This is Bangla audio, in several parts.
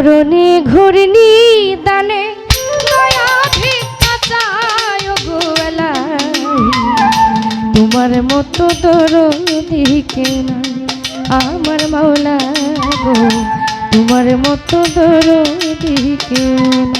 চরণে ঘূর্ণি দানে তোমার মতো তোর দিকে আমার মাওলা গো, তোমার মতো তোর দিকে না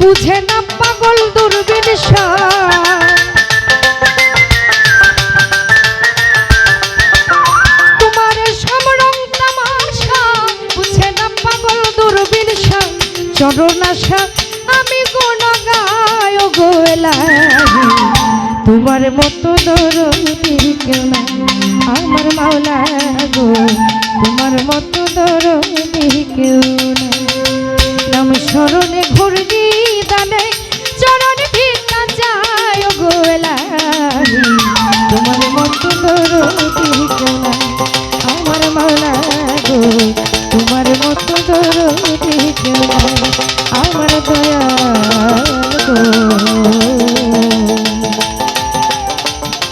বুঝে না পাগল দুর্বিন তোমার বুঝে আমি কোন গায় তোমার মতো দরদির কেউ আমার মাওলা গো। তোমার মতো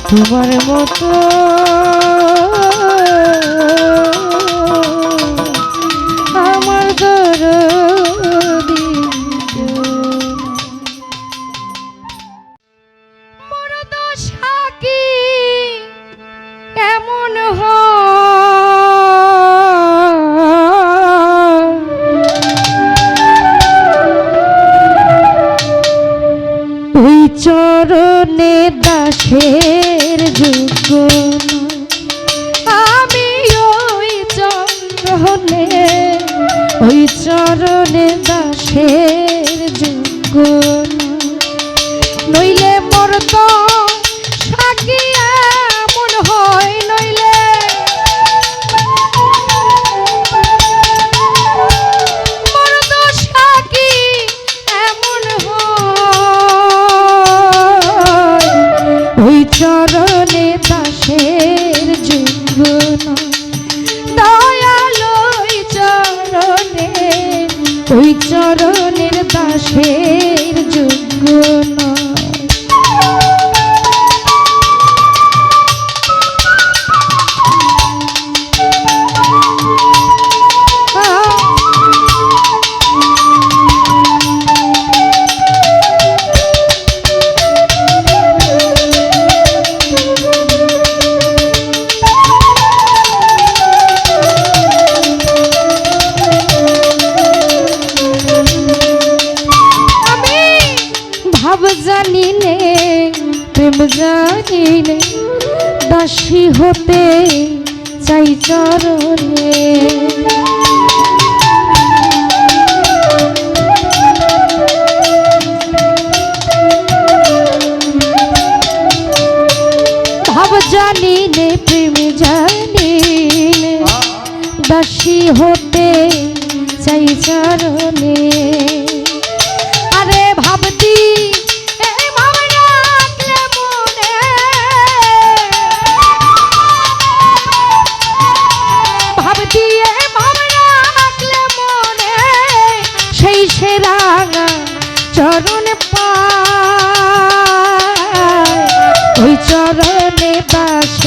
তোমার মতো সব জানিনে প্রেম জানিনে দাসী হতে চাই চরণে। ভাব জানি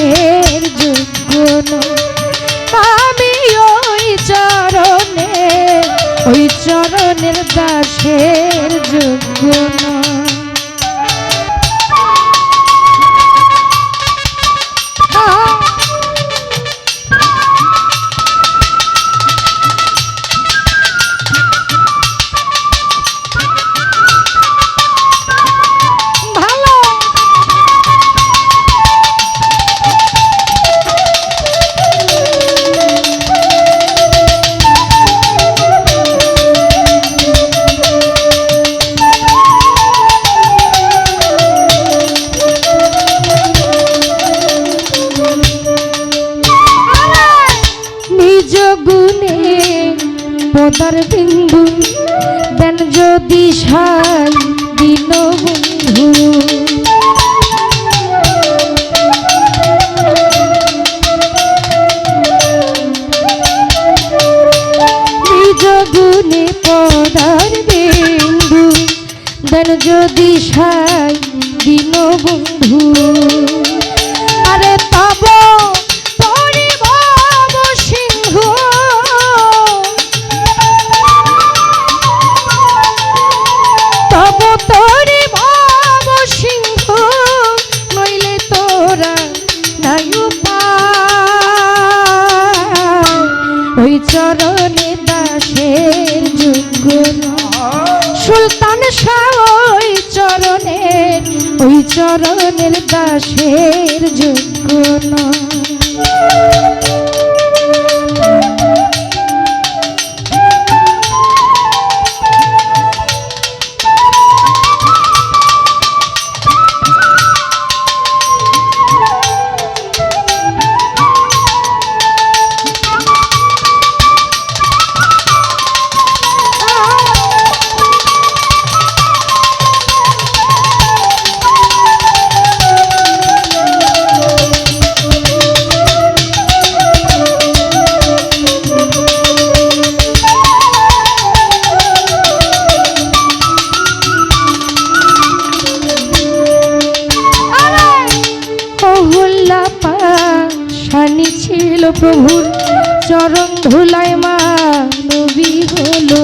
সুখের যোগ্য আমি ওই চরণে ওই চরণের দাসের যোগ্য যোগুনে পদার বিন্দু, দেন যদি সাই দিন বন্ধু যোগুনে পদার বিন্দু, দেন যদি সাই দিন বন্ধু ওই চরণের দাসের যোগ্য নয়। প্রভুর চরণ ধুলাই মা নবী হলো।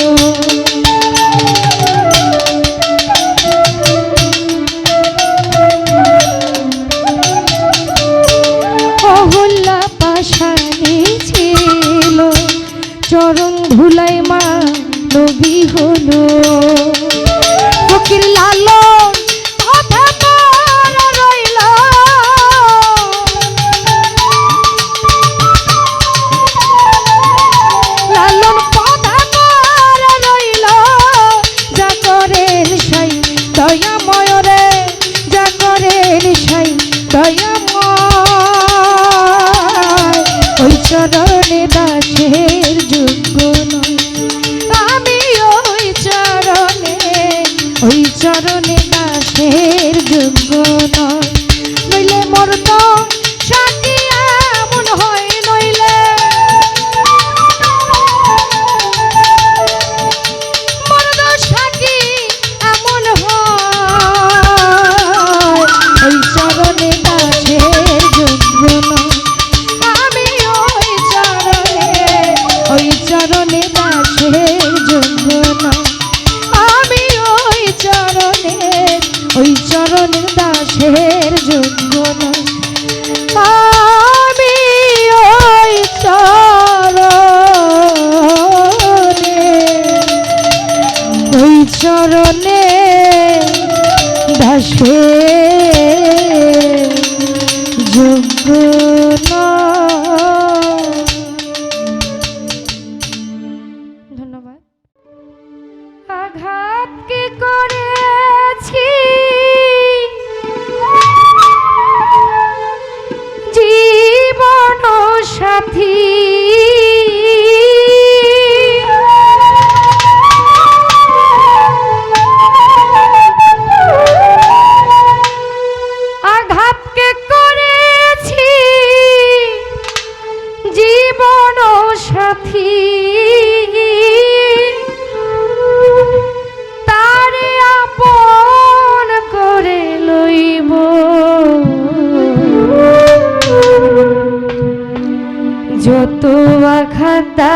চরণে দাসের যোগ্য নয়। আমি ওই চরণে ওই চরণে দশে তোয়া খাতা